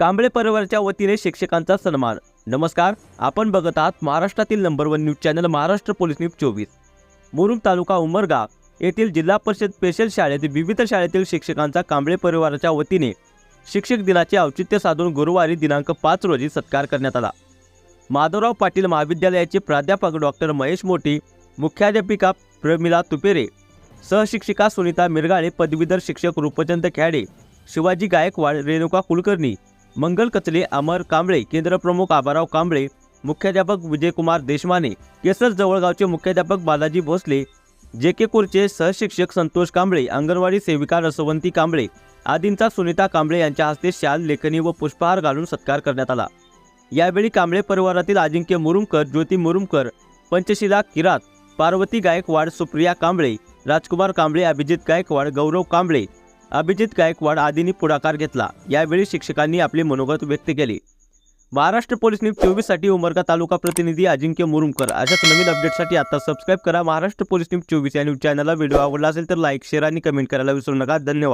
कांबळे परिवाराच्या वतीने शिक्षकांचा सन्मान. नमस्कार आपण बघत आहात महाराष्ट्रातील number one news channel Maharashtra police news चोवीस. मुरुम तालुका उमरगा येथील जिल्हा परिषद स्पेशल शाळेत विविध शाळेतील शिक्षकांचा कांबळे परिवाराच्या वतीने शिक्षक दिनाचे औचित्य साधून गुरुवारी दिनांक पाच रोजी सत्कार करण्यात आला. माधवराव पाटील महाविद्यालयाचे प्राध्यापक डॉक्टर महेश मोठी मुख्याध्यापिका प्रमिला तुपेरे सहशिक्षिका सुनीता मिरगाळे पदवीधर शिक्षक रूपचंद खॅडे शिवाजी गायकवाड रेणुका कुलकर्णी मंगल कचले अमर कांबळे केंद्रप्रमुख आबाराव कांबळे मुख्याध्यापक विजयकुमार देशमाने केसर जवळगावचे मुख्याध्यापक बालाजी भोसले जे के कुरचे सहशिक्षक संतोष कांबळे अंगणवाडी सेविका रसवंती कांबळे आदींचा सुनीता कांबळे यांच्या हस्ते शाल लेखनी व पुष्पहार घालून सत्कार करण्यात आला. यावेळी कांबळे परिवारातील अजिंक्य मुरुमकर ज्योती मुरुमकर पंचशिला किरात पार्वती गायकवाड सुप्रिया कांबळे राजकुमार कांबळे अभिजित गायकवाड गौरव कांबळे अभिजित गायकवाड आदींनी पुढाकार घेतला. यावेळी शिक्षकांनी आपले मनोगत व्यक्त केले. महाराष्ट्र पोलीस न्यूज चोवीससाठी उमरगा तालुका प्रतिनिधी अजिंक्य मुरुमकर. अशाच नवीन अपडेटसाठी आता सबस्क्राईब करा. महाराष्ट्र पोलीस न्यूज चोवीस या न्यूज चॅनलला व्हिडिओ आवडला असेल तर लाईक शेअर आणि कमेंट करायला विसरू नका. धन्यवाद.